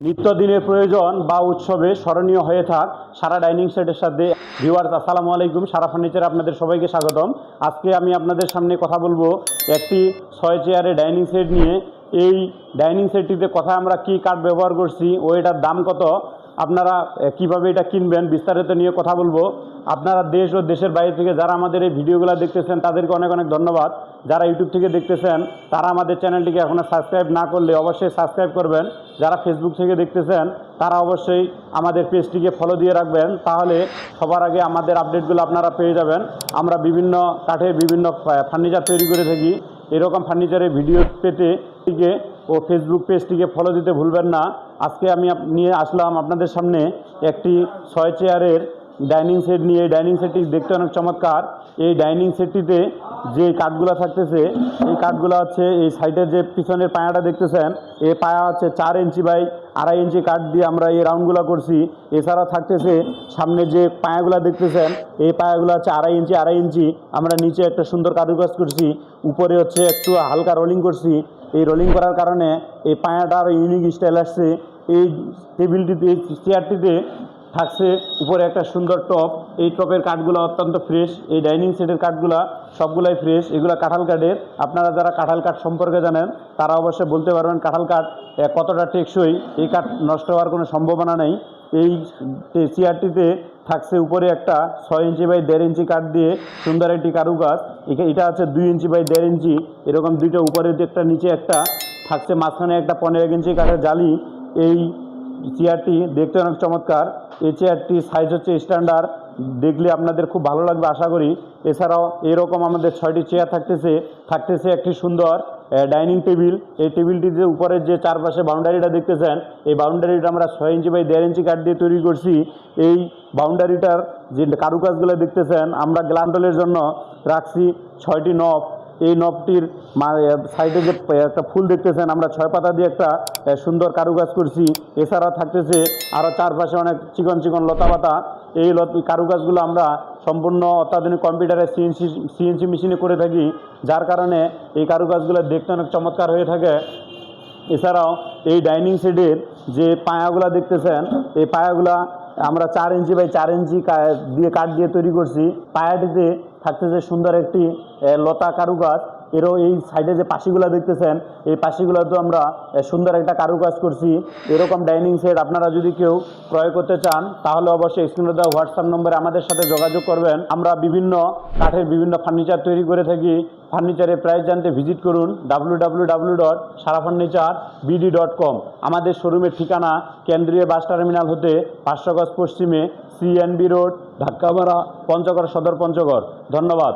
নিত্যদিনের প্রয়োজন বা উৎসবে স্মরণীয় হয়ে থাক সারা ডাইনিং সেটের সাথে। ভিউয়ার্স আসসালামু আলাইকুম। সারা ফার্নিচার আপনাদের সবাইকে স্বাগতম। আজকে আমি আপনাদের সামনে কথা বলব একটি ছয় চেয়ারে ডাইনিং সেট নিয়ে। এই ডাইনিং সেটটিতে কথা আমরা কি কাঠ ব্যবহার করছি, ও এটার দাম কত, আপনারা কীভাবে এটা কিনবেন, বিস্তারিত নিয়ে কথা বলব। আপনারা দেশ ও দেশের বাইরে থেকে যারা আমাদের এই ভিডিওগুলো দেখতেছেন, তাদেরকে অনেক অনেক ধন্যবাদ। যারা ইউটিউব থেকে দেখতেছেন, তারা আমাদের চ্যানেলটিকে এখনও সাবস্ক্রাইব না করলে অবশ্যই সাবস্ক্রাইব করবেন। যারা ফেসবুক থেকে দেখতেছেন, তারা অবশ্যই আমাদের পেজটিকে ফলো দিয়ে রাখবেন। তাহলে সবার আগে আমাদের আপডেটগুলো আপনারা পেয়ে যাবেন। আমরা বিভিন্ন কাঠের বিভিন্ন ফার্নিচার তৈরি করে থাকি। এরকম ফার্নিচারের ভিডিও পেতে টিকে ও ফেসবুক পেজটিকে ফলো দিতে ভুলবেন না। আজকে আমি নিয়ে আসলাম আপনাদের সামনে একটি ছয় চেয়ারের ডাইনিং সেট নিয়ে ডাইনিং সেটটি দেখতে অনেক চমৎকার। এই ডাইনিং সেটটিতে যে কাঠগুলো থাকতেছে, এই কাঠগুলো হচ্ছে এই সাইডের যে পিছনের পায়াটা দেখতেছেন এই পায়া হচ্ছে চার ইঞ্চি বাই আড়াই ইঞ্চি কাঠ দিয়ে আমরা এই রাউন্ডগুলো করছি। এছাড়া থাকতেছে সামনে যে পায়াগুলো দেখতেছেন, এই পায়াগুলো হচ্ছে আড়াই ইঞ্চি আড়াই ইঞ্চি। আমরা নিচে একটা সুন্দর কারুকাজ করছি, উপরে হচ্ছে একটু হালকা রোলিং করছি। এই রোলিং করার কারণে এই পায়াটা আরও ইউনিক স্টাইল আসছে। এই টেবিলটিতে, চেয়ারটিতে থাকছে উপরে একটা সুন্দর টপ। এই টপের কাঠগুলো অত্যন্ত ফ্রেশ এই ডাইনিং সেটের কাঠগুলো সবগুলাই ফ্রেশ এগুলো কাঁঠাল কাঠের। আপনারা যারা কাঁঠাল কাঠ সম্পর্কে জানেন, তারা অবশ্যই বলতে পারবেন কাঁঠাল কাঠ কতটা টেকসই, এই কাঠ নষ্ট হওয়ার কোনো সম্ভাবনা নেই। এই চেয়ারটিতে থাকছে উপরে একটা ছয় ইঞ্চি বাই দেড় ইঞ্চি কাঠ দিয়ে সুন্দর একটি কারুকাজ। এটা আছে দুই ইঞ্চি বাই দেড় ইঞ্চি, এরকম দুইটা উপরে একটা নিচে একটা। থাকছে মাঝখানে একটা পনেরো ইঞ্চি কাঠের জালি। এই চেয়ারটি দেখতে অনেক চমৎকার। এই চেয়ারটি সাইজ হচ্ছে স্ট্যান্ডার্ড দেখলে আপনাদের খুব ভালো লাগবে, আশা করি। এছাড়াও এরকম আমাদের ছয়টি চেয়ার থাকতেছে। থাকতেছে একটি সুন্দর ডাইনিং টেবিল এই টেবিলটিতে উপরের যে চারপাশে বাউন্ডারিটা দেখতেছেন, এই বাউন্ডারিটা আমরা ছয় ইঞ্চি বাই দেড় ইঞ্চি কাঠ দিয়ে তৈরি করছি। এই বাউন্ডারিটার যে কারুকাজগুলো দেখতেছেন, আমরা গ্লান্ডলের জন্য রাখছি ছয়টি নব এই নবটির সাইডে যে একটা ফুল দেখতেছেন, আমরা ছয় পাতা দিয়ে একটা সুন্দর কারুকাজ করছি। এছাড়া থাকতেছে আরও চারপাশে অনেক চিকন চিকন লতা পাতা। এই কারুকাজগুলো আমরা সম্পূর্ণ অত্যাধুনিক কম্পিউটারে সিএনসি সিএনসি মেশিনে করে থাকি, যার কারণে এই কারুকাজগুলো দেখতে অনেক চমৎকার হয়ে থাকে। এছাড়াও এই ডাইনিং সেটের যে পায়াগুলা দেখতেছেন, এই পায়াগুলা আমরা চার ইঞ্চি বাই চার ইঞ্চি দিয়ে কাঠ দিয়ে তৈরি করছি। পায়াটিতে থাকতেছে সুন্দর একটি লতা কারুকাজ। এরও এই সাইডে যে পাশিগুলা দেখতেছেন, এই পাশিগুলোতেও আমরা সুন্দর একটা কারুকাজ করছি। এরকম ডাইনিং সেট আপনারা যদি কেউ ক্রয় করতে চান, তাহলে অবশ্যই স্ক্রিনে দেওয়া হোয়াটসঅ্যাপ নম্বরে আমাদের সাথে যোগাযোগ করবেন। আমরা বিভিন্ন কাঠের বিভিন্ন ফার্নিচার তৈরি করে থাকি। ফার্নিচারের প্রাইস জানতে ভিজিট করুন W W W dot Sara furniture BD dot com আমাদের শোরুমের ঠিকানা কেন্দ্রীয় বাস টার্মিনাল হতে পাঁচশো গজ পশ্চিমে সিএনবি রোড ধাক্কামারা পঞ্চগড়, সদর পঞ্চগড়। ধন্যবাদ।